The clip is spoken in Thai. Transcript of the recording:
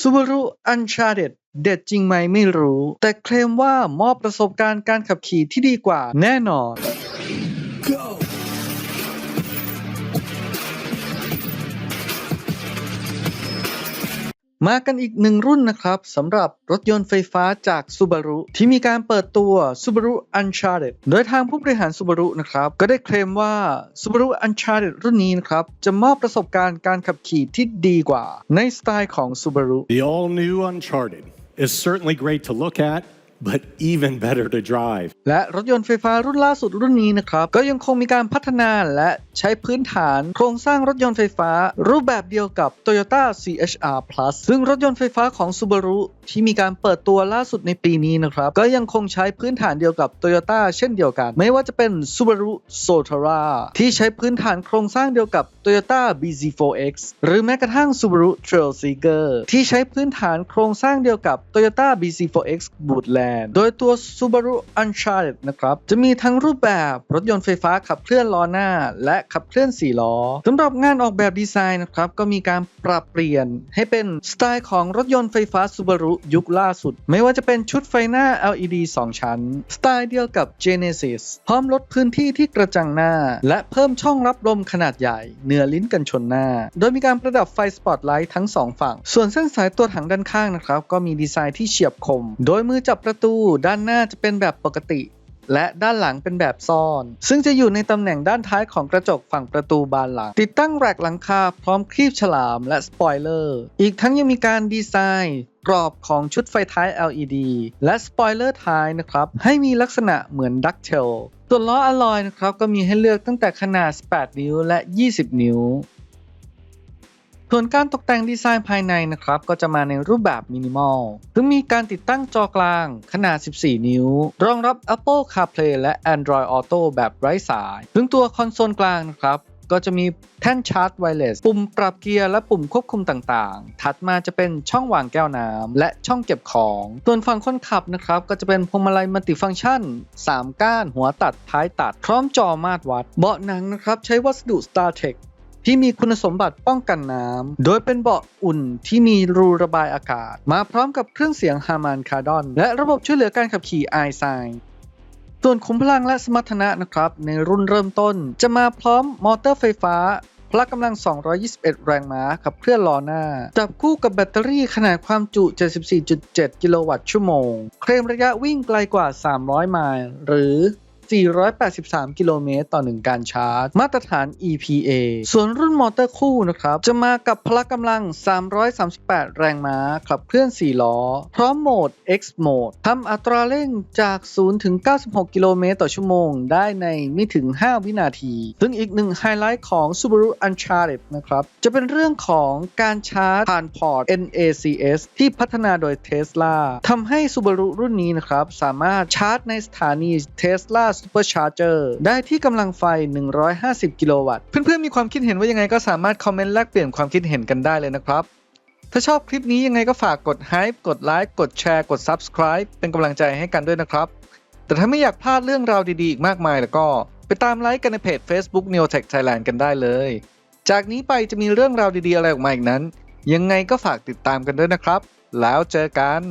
ซูบารุอันชาเด็ดเด็ดจริงไหมไม่รู้ แต่เคลมว่ามอบประสบการณ์การขับขี่ที่ดีกว่าแน่นอน มากันอีกหนึ่งรุ่นนะครับสำหรับรถยนต์ไฟฟ้าจาก Subaru ที่มีการเปิดตัว Subaru Uncharted โดยทางผู้บริหาร Subaru นะครับก็ได้เคลมว่า Subaru Uncharted รุ่นนี้นะครับจะมอบประสบการณ์การขับขี่ที่ดีกว่าในสไตล์ของ Subaru The all new Uncharted is certainly great to look at, but even better to drive. และรถยนต์ไฟฟ้ารุ่นล่าสุดรุ่นนี้นะครับ ก็ยังคงมีการพัฒนาและใช้พื้นฐานโครงสร้างรถยนต์ไฟฟ้า รูปแบบเดียวกับ Toyota CHR Plus ซึ่งรถยนต์ไฟฟ้าของ Subaru ที่มีการเปิดตัวล่าสุดในปีนี้นะครับ ก็ยังคงใช้พื้นฐานเดียวกับ Toyota เช่นเดียวกัน ไม่ว่าจะเป็น Subaru Solterra ที่ใช้พื้นฐานโครงสร้างเดียวกับ Toyota BZ4X หรือแม้กระทั่ง Subaru Trailseeker ที่ใช้พื้นฐานโครงสร้างเดียวกับ Toyota BZ4X Land โดยตัว Subaru Uncharted นะครับ จะมีทั้งรูปแบบรถยนต์ไฟฟ้าขับเคลื่อนล้อหน้า และขับเคลื่อน 4 ล้อสำหรับงานออกแบบดีไซน์นะครับ ก็มีการปรับเปลี่ยนให้เป็นสไตล์ของรถยนต์ไฟฟ้า Subaru ยุคล่าสุด ไม่ว่าจะเป็นชุดไฟหน้า LED 2 ชั้น สไตล์เดียวกับ Genesis พร้อมลดพื้นที่ที่กระจังหน้า และเพิ่มช่องรับลมขนาดใหญ่เหนือลิ้นกันชนหน้า โดยมีการประดับไฟสปอตไลท์ทั้งสองฝั่ง ส่วนเส้นสายตัวถังด้านข้างนะครับก็มีดีไซน์ที่เฉียบคม โดยมือจับประตูด้านหน้าจะเป็นแบบปกติ และด้านหลังเป็นแบบซ่อน ซึ่งจะอยู่ในตำแหน่งด้านท้ายของกระจกฝั่งประตูบานหลัง ติดตั้งแรกหลังคาพร้อมครีบฉลามและสปอยเลอร์ อีกทั้งยังมีการดีไซน์กรอบของชุดไฟท้าย LED และสปอยเลอร์ท้ายนะครับ ให้มีลักษณะเหมือนดักเทลส่วนล้ออะลอยนะครับก็มีให้เลือกตั้งแต่ขนาด 18 นิ้วและ 20 นิ้ว ส่วนการตกแต่งดีไซน์ภายในนะครับก็จะมาในรูปแบบมินิมอลซึ่งมีการติดตั้งจอกลางขนาด 14 นิ้ว รองรับ Apple CarPlay และ Android Auto แบบไร้สายซึ่งตัวคอนโซลกลางนะครับก็จะมีแท่นชาร์จไวเลส ปุ่มปรับเกียร์และปุ่มควบคุมต่างๆ ถัดมาจะเป็นช่องวางแก้วน้ำและช่องเก็บของ ส่วนฝั่งคนขับนะครับ ก็จะเป็นพวงมาลัยมัลติฟังก์ชัน 3 ก้าน หัวตัดท้ายตัด พร้อมจอมาตรวัด เบาะหนังนะครับ ใช้วัสดุ StarTech ที่มีคุณสมบัติป้องกันน้ำ โดยเป็นเบาะอุ่นที่มีรูระบายอากาศ มาพร้อมกับเครื่องเสียงฮามานคาร์ดอนและระบบช่วยเหลือการขับขี่ i s i g n ส่วนขุมพลังและสมรรถนะนะครับ ในรุ่นเริ่มต้น จะมาพร้อมมอเตอร์ไฟฟ้าพละกำลัง 221 แรงม้าขับเคลื่อนล้อหน้า จับคู่กับแบตเตอรี่ขนาดความจุ 74.7 กิโลวัตต์ชั่วโมง เคลมระยะวิ่งไกลกว่า 300 ไมล์ หรือ 483 กิโลเมตร ต่อ 1 การชาร์จ มาตรฐาน EPA ส่วนรุ่นมอเตอร์คู่นะครับ จะมากับพละกำลัง 338 แรงม้า ขับเคลื่อน 4 ล้อ พร้อมโหมด X Mode ทำอัตราเร่งจาก 0 ถึง 96 กิโลเมตร ต่อชั่วโมง ได้ในไม่ถึง 5 วินาที ซึ่งอีกหนึ่งไฮไลท์ของ Subaru Uncharted นะครับ จะเป็นเรื่องของการชาร์จผ่านพอร์ต NACS ที่พัฒนาโดย Tesla ทำให้ Subaru รุ่นนี้นะครับ สามารถชาร์จในสถานี Tesla Supercharger ได้ที่กำลังไฟ 150 กิโลวัตต์ เพื่อนๆ มีความคิดเห็นว่ายังไงก็สามารถคอมเมนต์แลกเปลี่ยนความคิดเห็นกันได้เลยนะครับ ถ้าชอบคลิปนี้ยังไงก็ฝากกด Hype กดไลค์กดแชร์กด Subscribe เป็นกำลังใจให้กันด้วยนะครับ แต่ถ้าไม่อยากพลาดเรื่องราวดีๆ อีกมากมายแล้วก็ ไปตามไลค์กันในเพจ Facebook Neotech Thailand กันได้เลย จากนี้ไปจะมีเรื่องราวดีๆอะไรออกมาอีกนั้น ยังไงก็ฝากติดตามกันด้วยนะครับ แล้วเจอกัน